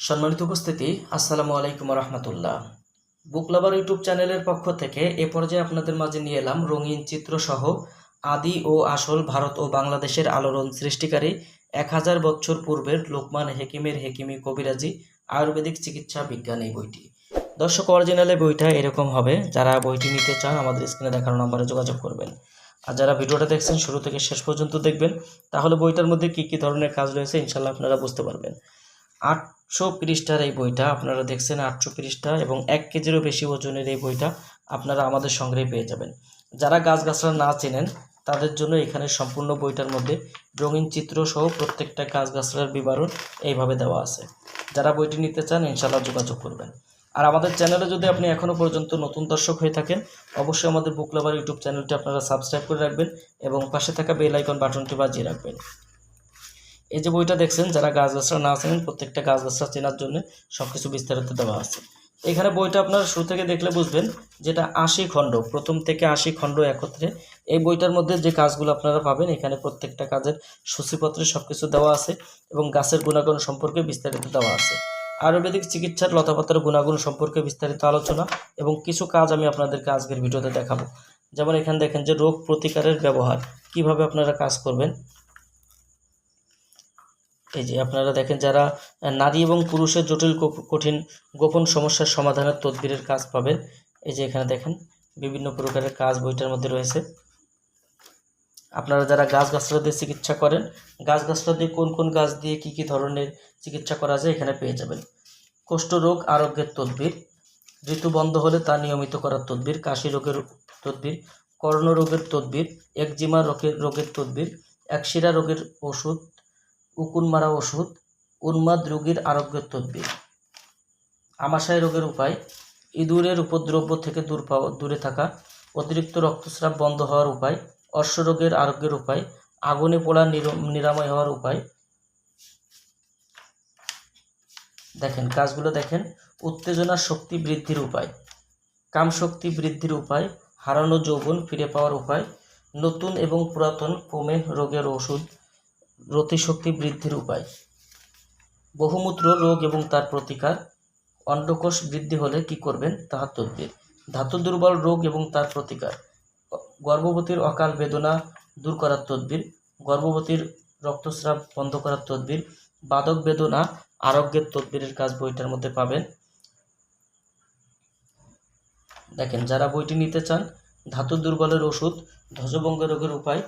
সম্মানিত উপস্থিতি, আসসালামু আলাইকুম রহমতুল্লাহ বুক লাভার ইউটিউব চ্যানেলের পক্ষ থেকে এ পর্যায়ে আপনাদের মাঝে নিয়ে এলাম রঙিন চিত্রসহ আদি ও আসল ভারত ও বাংলাদেশের আলোড়ন সৃষ্টিকারী এক হাজার বছর পূর্বের লোকমান হেকিমের হেকিমি কবিরাজি আয়ুর্বেদিক চিকিৎসা বিজ্ঞান এই বইটি। দর্শক অরিজিনালে বইটা এরকম হবে, যারা বইটি নিতে চান আমাদের স্ক্রিনে দেখানো নম্বরে যোগাযোগ করবেন। আর যারা ভিডিওটা দেখছেন শুরু থেকে শেষ পর্যন্ত দেখবেন, তাহলে বইটার মধ্যে কী কী ধরনের কাজ রয়েছে ইনশাল্লাহ আপনারা বুঝতে পারবেন। আটশো পৃষ্ঠার এই বইটা আপনারা দেখছেন আটশো পৃষ্ঠা এবং এক কেজিরও বেশি ওজনের এই বইটা আপনারা আমাদের সংগ্রহে পেয়ে যাবেন। যারা গাছগাছরা না চেনেন, তাদের জন্য এখানে সম্পূর্ণ বইটার মধ্যে রঙিন চিত্র সহ প্রত্যেকটা গাছগাছরার বিবরণ এইভাবে দেওয়া আছে। যারা বইটি নিতে চান ইনশাল্লাহ যোগাযোগ করবেন। আর আমাদের চ্যানেলে যদি আপনি এখনও পর্যন্ত নতুন দর্শক হয়ে থাকেন, অবশ্যই আমাদের বুক লাভার ইউটিউব চ্যানেলটি আপনারা সাবস্ক্রাইব করে রাখবেন এবং পাশে থাকা বেল আইকন বাটনটি বাজিয়ে রাখবেন। এই যে বইটা দেখছেন, যারা গাছ গাছরা না চেনেন, প্রত্যেকটা গাছ গাছরা চেনার জন্য সব কিছু বিস্তারিত দেওয়া আছে। এখানে বইটা আপনার শুরু থেকে দেখলে বুঝবেন যেটা আশি খণ্ড, প্রথম থেকে আশি খণ্ড একত্রে। এই বইটার মধ্যে যে কাজগুলো আপনারা পাবেন, এখানে প্রত্যেকটা কাজের সূচিপত্রে সব কিছু দেওয়া আছে এবং গাছের গুণাগুণ সম্পর্কে বিস্তারিত দেওয়া আছে। আয়ুর্বেদিক চিকিৎসার লতাপাতার গুণাগুণ সম্পর্কে বিস্তারিত আলোচনা এবং কিছু কাজ আমি আপনাদেরকে আজকের ভিডিওতে দেখাবো। যেমন এখানে দেখেন যে রোগ প্রতিকারের ব্যবহার, কীভাবে আপনারা কাজ করবেন। এই যে আপনারা দেখেন যারা নারী এবং পুরুষের জটিল কঠিন গোপন সমস্যার সমাধানের তদবিরের কাজ পাবেন। এই যে এখানে দেখেন, বিভিন্ন প্রকারের কাজ বইটার মধ্যে রয়েছে। আপনারা যারা গাছ গাছরা দিয়ে চিকিৎসা করেন, গাছ গাছরা দিয়ে কোন কোন গাছ দিয়ে কি কি ধরনের চিকিৎসা করা যায় এখানে পেয়ে যাবেন। কোষ্ঠরোগ আরোগ্যের তদবির, ঋতু বন্ধ হলে তা নিয়মিত করার তদবির, কাশি রোগের তদবির, কর্ণরোগের তদবির, একজিমা রোগের রোগের তদবির, একশিরা রোগের ওষুধ উকুন মারা ওষুধ, উন্মাদ রোগীর আরোগ্যের তদবির। আমাশয় রোগের উপায়, ইঁদুরের উপদ্রব্য থেকে দূর পাওয়া, দূরে থাকা, অতিরিক্ত রক্তস্রাব বন্ধ হওয়ার উপায় অশ্বরোগের আরোগ্যের উপায়, আগুনে পোড়া নির- নিরাময় হওয়ার উপায়। দেখেন, কাজগুলো দেখেন, উত্তেজনা শক্তি বৃদ্ধির উপায়। কাম শক্তি বৃদ্ধির উপায়, হারানো যৌবন ফিরে পাওয়ার উপায়, নতুন এবং পুরাতন কোমে রোগের ওষুধ রতিশক্তি বৃদ্ধির উপায়। বহুমূত্র রোগ এবং তার প্রতিকার। অন্ডকোষ বৃদ্ধি হলে কি করবেন? তাহার তদবির ধাতু দুর্বল রোগ এবং তার প্রতিকার। গর্ভবতীর অকাল বেদনা দূর করার তদবির। গর্ভবতীর রক্তস্রাব বন্ধ করার তদবির। বাদক বেদনা আরোগ্যের তদবিরের কাজ বইটার মধ্যে পাবেন। দেখেন, যারা বইটি নিতে চান, ধাতু দুর্বলের ওষুধ, ধ্বজভঙ্গ রোগের উপায়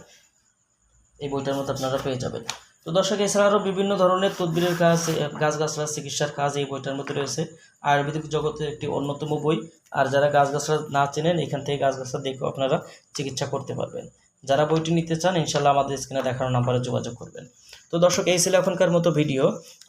এই বইটার মধ্যে আপনারা পেয়ে যাবেন। তো দর্শক, এছাড়া আরও বিভিন্ন ধরনের তদবিরের কাজ গাছগাছরা চিকিৎসার কাজ এই বইটার মধ্যে রয়েছে। আয়ুর্বেদিক জগতের একটি অন্যতম বই। আর যারা গাছগাছরা না চেনেন, এখান থেকে গাছগাছরা দেখেও আপনারা চিকিৎসা করতে পারবেন। যারা বইটি নিতে চান ইনশাল্লাহ আমাদের স্ক্রিনে দেখানো নাম্বারে যোগাযোগ করবেন। তো দর্শক, এই ছিল এখনকার মতো ভিডিও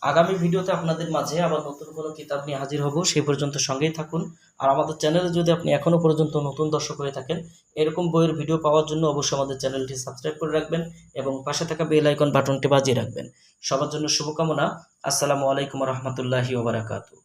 আগামী ভিডিওতে আপনাদের মাঝে আবার নতুন কোনো কিতাব নিয়ে হাজির হব সেই পর্যন্ত সঙ্গেই থাকুন। আর আমাদের চ্যানেলে যদি আপনি এখনও পর্যন্ত নতুন দর্শক হয়ে থাকেন, এরকম বইয়ের ভিডিও পাওয়ার জন্য অবশ্যই আমাদের চ্যানেলটি সাবস্ক্রাইব করে রাখবেন এবং পাশে থাকা বেল আইকন বাটনটি বাজিয়ে রাখবেন। সবার জন্য শুভকামনা। আসসালামু আলাইকুম রহমতুল্লাহি ওবরাকাতু